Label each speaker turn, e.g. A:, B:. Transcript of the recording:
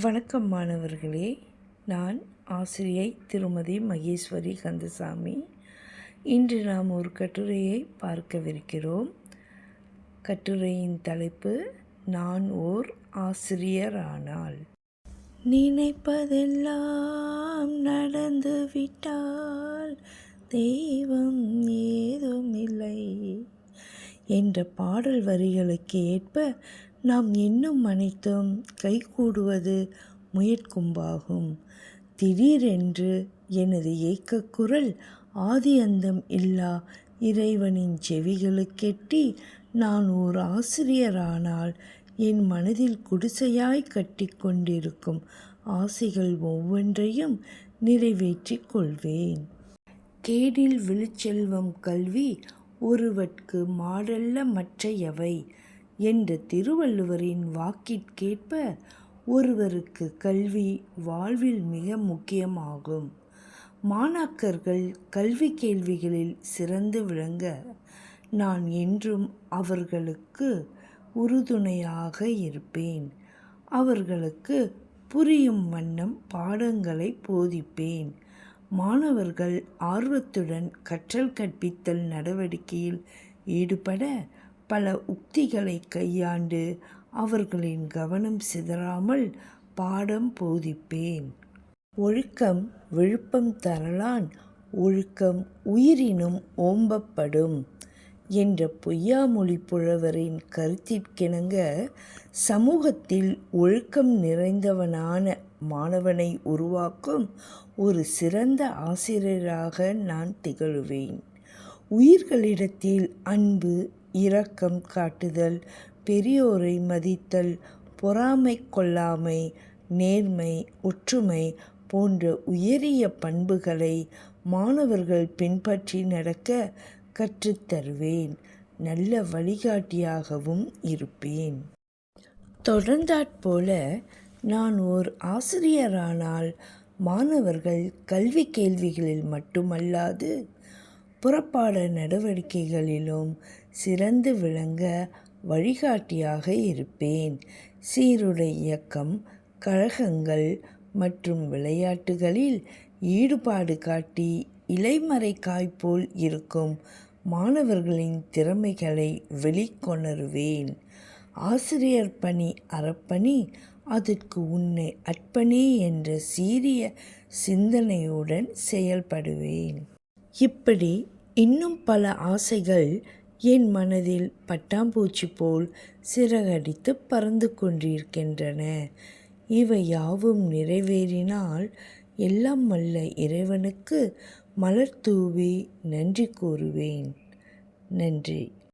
A: வணக்கம் மாணவர்களே நான் ஆசிரியை திருமதி மகேஸ்வரி கந்தசாமி இன்று நாம் ஒரு கட்டுரையை பார்க்கவிருக்கிறோம் கட்டுரையின் தலைப்பு நான் ஓர் ஆசிரியரானால் நினைப்பதெல்லாம் நடந்து விட்டால் தெய்வம் இல்லை என்ற பாடல் வரிகளுக்கு ஏற்ப நாம் இன்னும் அனைத்தும் கைகூடுவது முயற்கும்பாகும் திடீரென்று எனது குரல் ஆதி அந்தம் இல்லா இறைவனின் செவிகளுக்கெட்டி நான் ஓர் ஆசிரியரானால் என் மனதில் குடிசையாய் கட்டி கொண்டிருக்கும் ஆசைகள் ஒவ்வொன்றையும் நிறைவேற்றிக் கொள்வேன் கேடில் விழுச்செல்வம் கல்வி ஒருவற்கு மாடல்ல மற்றையவை என்ற திருவள்ளுவரின் வாக்கிற்கேற்ப ஒருவருக்கு கல்வி வாழ்வில் மிக முக்கியமாகும் மாணாக்கர்கள் கல்வி கேள்விகளில் சிறந்து விளங்க நான் என்றும் அவர்களுக்கு உறுதுணையாக இருப்பேன் அவர்களுக்கு புரியும் வண்ணம் பாடங்களை போதிப்பேன் மாணவர்கள் ஆர்வத்துடன் கற்றல் கற்பித்தல் நடவடிக்கையில் ஈடுபட பல உக்திகளை கையாண்டு அவர்களின் கவனம் சிதறாமல் பாடம் போதிப்பேன் ஒழுக்கம் விழுப்பம் தரலான் ஒழுக்கம் உயிரினும் ஓம்பப்படும் என்ற பொய்யாமொழி புழவரின் கருத்திற்கிணங்க சமூகத்தில் ஒழுக்கம் நிறைந்தவனான மாணவனை உருவாக்கும் ஒரு சிறந்த ஆசிரியராக நான் திகழுவேன் உயிர்களிடத்தில் அன்பு இரக்கம் காட்டுதல் பெரியோரை மதித்தல் பொறாமை கொள்ளாமை நேர்மை ஒற்றுமை போன்ற உயரிய பண்புகளை மாணவர்கள் பின்பற்றி நடக்க கற்றுத்தருவேன் நல்ல வழிகாட்டியாகவும் இருப்பேன் தொடர்ந்தாற்போல நான் ஓர் ஆசிரியரானால் மாணவர்கள் கல்வி கேள்விகளில் மட்டுமல்லாது புறப்பாட நடவடிக்கைகளிலும் சிறந்து விளங்க வழிகாட்டியாக இருப்பேன் சீருடை இயக்கம் கழகங்கள் மற்றும் விளையாட்டுகளில் ஈடுபாடு காட்டி இலைமறை காய்போல் இருக்கும் மாணவர்களின் திறமைகளை வெளிக்கொணருவேன் ஆசிரியர் பணி அறப்பணி அதற்கு உன்னை அற்பணி என்ற சீரிய சிந்தனையுடன் செயல்படுவேன் இப்படி இன்னும் பல ஆசைகள் என் மனதில் பட்டாம்பூச்சி போல் சிறகடித்து பறந்து கொண்டிருக்கின்றன இவை யாவும் நிறைவேறினால் எல்லாம் வல்ல இறைவனுக்கு மலர் தூவி நன்றி கூறுவேன் நன்றி